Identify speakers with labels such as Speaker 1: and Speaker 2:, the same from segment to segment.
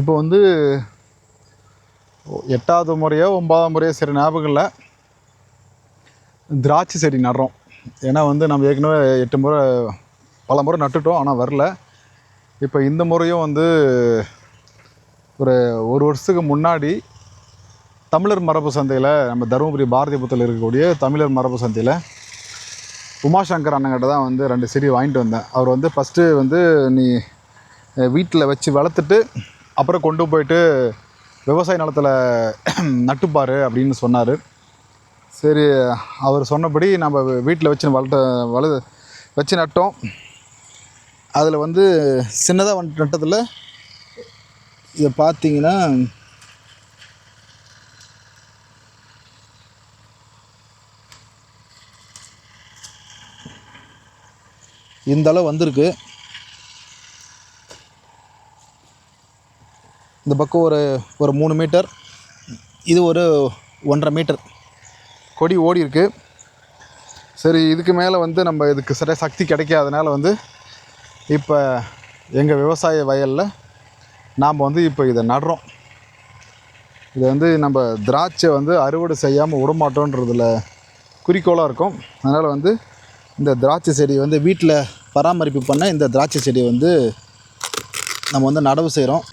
Speaker 1: இப்போ வந்து எட்டாவது முறையோ ஒன்பதாவது முறையோ சரி ஞாபகம் இல்லை திராட்சை செடி நடுறோம். ஏன்னா வந்து நம்ம ஏற்கனவே எட்டு முறை பல முறை நட்டுட்டோம் ஆனால் வரல. இப்போ இந்த முறையும் வந்து ஒரு ஒரு வருஷத்துக்கு முன்னாடி தமிழர் மரபு சந்தையில் நம்ம தருமபுரி பாரதிபுரத்தில் இருக்கக்கூடிய தமிழர் மரபு சந்தையில் உமாசங்கர் அண்ணங்கிட்ட தான் வந்து ரெண்டு செடி வாங்கிட்டு வந்தேன். அவர் வந்து ஃபஸ்ட்டு வந்து நீ வீட்டில் வச்சு வளர்த்துட்டு அப்புறம் கொண்டு போயிட்டு விவசாய நிலத்தில் நட்டுப்பார் அப்படின்னு சொன்னார். சரி அவர் சொன்னபடி நம்ம வீட்டில் வச்சு வளர்த்த வள வச்சு நட்டோம். அதில் வந்து சின்னதாக வந்து நட்டதில் இதை பார்த்தீங்கன்னா இந்த அளவு வந்திருக்கு. பக்கம் ஒரு ஒரு மூணு மீட்டர். இது ஒரு ஒன்றரை மீட்டர். கொடி ஓடி இருக்குது சரி இதுக்கு மேலே வந்து நம்ம இதுக்கு சரியாக சக்தி கிடைக்காதனால வந்து இப்போ எங்கள் விவசாய வயலில் நாம் வந்து இப்போ இதை நடுறோம். இதை வந்து நம்ம திராட்சை வந்து அறுவடை செய்யாமல் விடமாட்டோன்றதில் குறிக்கோளாக இருக்கும். அதனால் வந்து இந்த திராட்சை செடி வந்து வீட்டில் பராமரிப்பு பண்ண இந்த திராட்சை செடி வந்து நம்ம வந்து நடவு செய்கிறோம்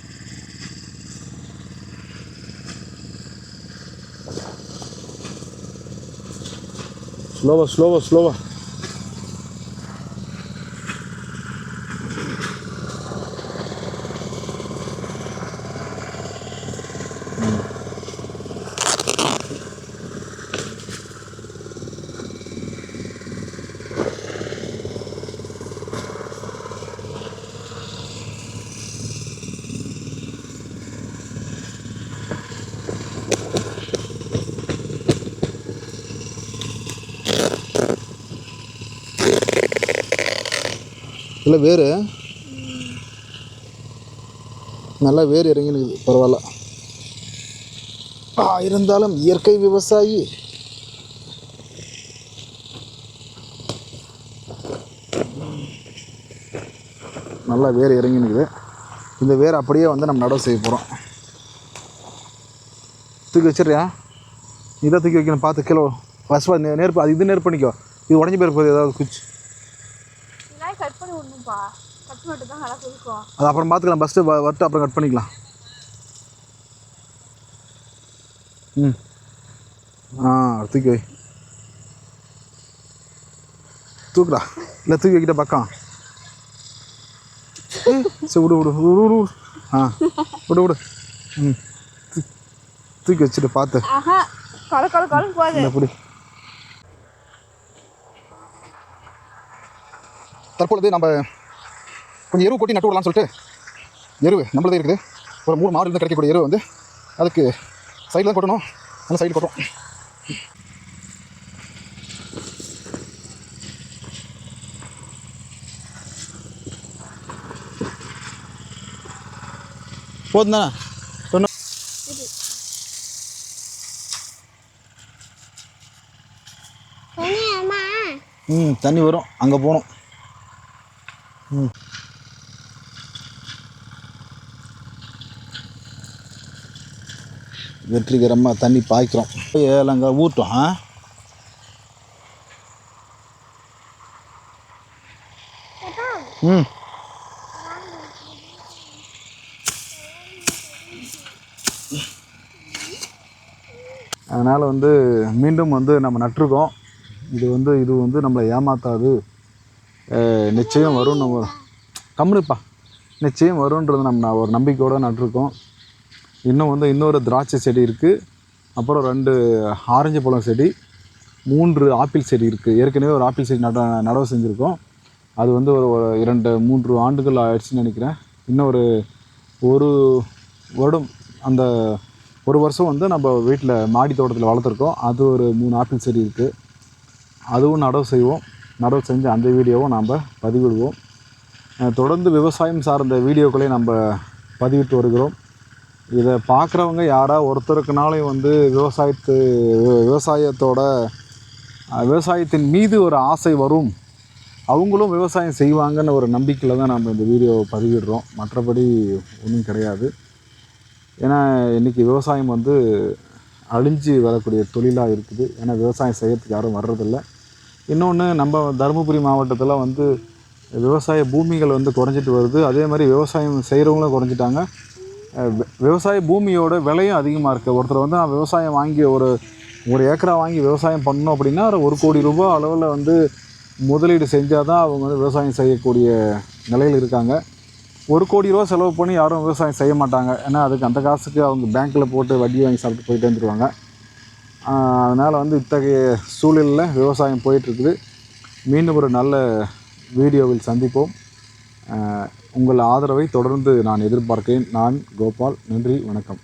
Speaker 1: Снова, снова, снова. இல்லை வேறு? நல்லா வேர் இறங்கினுக்குது பரவாயில்ல. இருந்தாலும் இயற்கை விவசாயி. நல்லா வேர் இறங்கினுக்குது. இந்த வேர் அப்படியே வந்து நம்ம நடவு செய்ய போகிறோம் தூக்கி வச்சிடுறியா? இதை தூக்கி வைக்கணும் பார்த்து கிலோ ஃபஸ்ட் நே நேர் அது இது நேர் பண்ணிக்கோ. இது உடஞ்சி போயிருப்போது ஏதாவது குச்சி.
Speaker 2: கட் தான் நல்லா கொடுக்கும்
Speaker 1: அது அப்புறம் பார்த்துக்கலாம் ஃபஸ்ட்டு வரட்டு அப்புறம் கட் பண்ணிக்கலாம். ம். ஆ தூக்கி வை. தூக்குடா. இல்லை தூக்கி வைக்கிட்ட பக்கம். சரி விடு விடு விடு விடு. ஆ விடு விடு. ம். தூக்கி வச்சுட்டு பார்த்து
Speaker 2: ஆஹா கொல கொல கொலன்னு போகுது.
Speaker 1: இந்த பிடி. தற்பொழுது நம்ம கொஞ்சம் எருவு கொட்டி நட்டு விடலாம்னு சொல்லிட்டு எருவு நம்மளதே இருக்குது. ஒரு மூணு மாடுலேருந்து கிடைக்கக்கூடிய எருவு வந்து அதுக்கு சைடில் தான் கொட்டணும். அந்த சைடு கொட்டும். போதும் தானே சொன்ன ம் தண்ணி வரும். அங்கே போகணும். ம். வெற்றிகரமாக தண்ணி பாய்க்கிறோம். ஏலங்க ஊட்டும் ஆ? ம். அதனால் வந்து மீண்டும் வந்து நம்ம நட்டுருக்கோம். இது வந்து இது வந்து நம்மளை ஏமாத்தாது. நிச்சயம் வரும் நம்ம கம்முனுப்பா. நிச்சயம் வரும்ன்றது நம்ம நான் ஒரு நம்பிக்கையோடு நட்டிருக்கோம். இன்னும் வந்து இன்னொரு திராட்சை செடி இருக்குது அப்புறம் ரெண்டு ஆரஞ்சு பழம் செடி மூன்று ஆப்பிள் செடி இருக்குது ஏற்கனவே ஒரு ஆப்பிள் செடி நட நடவு செஞ்சுருக்கோம். அது வந்து ஒரு இரண்டு மூன்று ஆண்டுகள் ஆயிடுச்சுன்னு நினைக்கிறேன். இன்னும் ஒரு ஒரு வருடம் அந்த ஒரு வருஷம் வந்து நம்ம வீட்டில் மாடி தோட்டத்தில் வளர்த்துருக்கோம். அது ஒரு மூணு ஆப்பிள் செடி இருக்குது அதுவும் நடவு செய்வோம். நடவு செஞ்சு அந்த வீடியோவும் நாம் பதிவிடுவோம். தொடர்ந்து விவசாயம் சார்ந்த வீடியோக்களை நம்ம பதிவிட்டு வருகிறோம். இதை பார்க்குறவங்க யாராக ஒருத்தருக்குனாலையும் வந்து விவசாயத்து விவசாயத்தோட விவசாயத்தின் மீது ஒரு ஆசை வரும். அவங்களும் விவசாயம் செய்வாங்கன்னு ஒரு நம்பிக்கையில் தான் நம்ம இந்த வீடியோவை பதிவிடுறோம். மற்றபடி ஒன்றும் கிடையாது. ஏன்னா இன்றைக்கி விவசாயம் வந்து அழிஞ்சு வரக்கூடிய தொழிலாக இருக்குது. ஏன்னா விவசாயம் செய்யறதுக்கு யாரும் வர்றதில்ல. இன்னொன்று நம்ம தருமபுரி மாவட்டத்தில் வந்து விவசாய பூமிகள் வந்து குறைஞ்சிட்டு வருது. அதே மாதிரி விவசாயம் செய்கிறவங்களும் குறைஞ்சிட்டாங்க. விவசாய பூமியோட விலையும் அதிகமாக இருக்குது ஒருத்தர் வந்து நான் விவசாயம் வாங்கி ஒரு ஒரு ஏக்கரா வாங்கி விவசாயம் பண்ணணும் அப்படின்னா ஒரு கோடி ரூபாய் அளவில் வந்து முதலீடு செஞ்சால் தான் அவங்க வந்து விவசாயம் செய்யக்கூடிய நிலையில் இருக்காங்க. ஒரு கோடி ரூபா செலவு பண்ணி யாரும் விவசாயம் செய்ய மாட்டாங்க. ஏன்னா அதுக்கு அந்த காசுக்கு அவங்க பேங்க்கில் போட்டு வட்டி வாங்கி சாப்பிட்டு போயிட்டு வந்துடுவாங்க அதனால் வந்து இத்தகைய சூழலில் விவசாயம் போயிட்டுருக்குது மீண்டும் ஒரு நல்ல வீடியோவில் சந்திப்போம். உங்கள் ஆதரவை தொடர்ந்து நான் எதிர்பார்க்கிறேன். நான் கோபால் நன்றி வணக்கம்.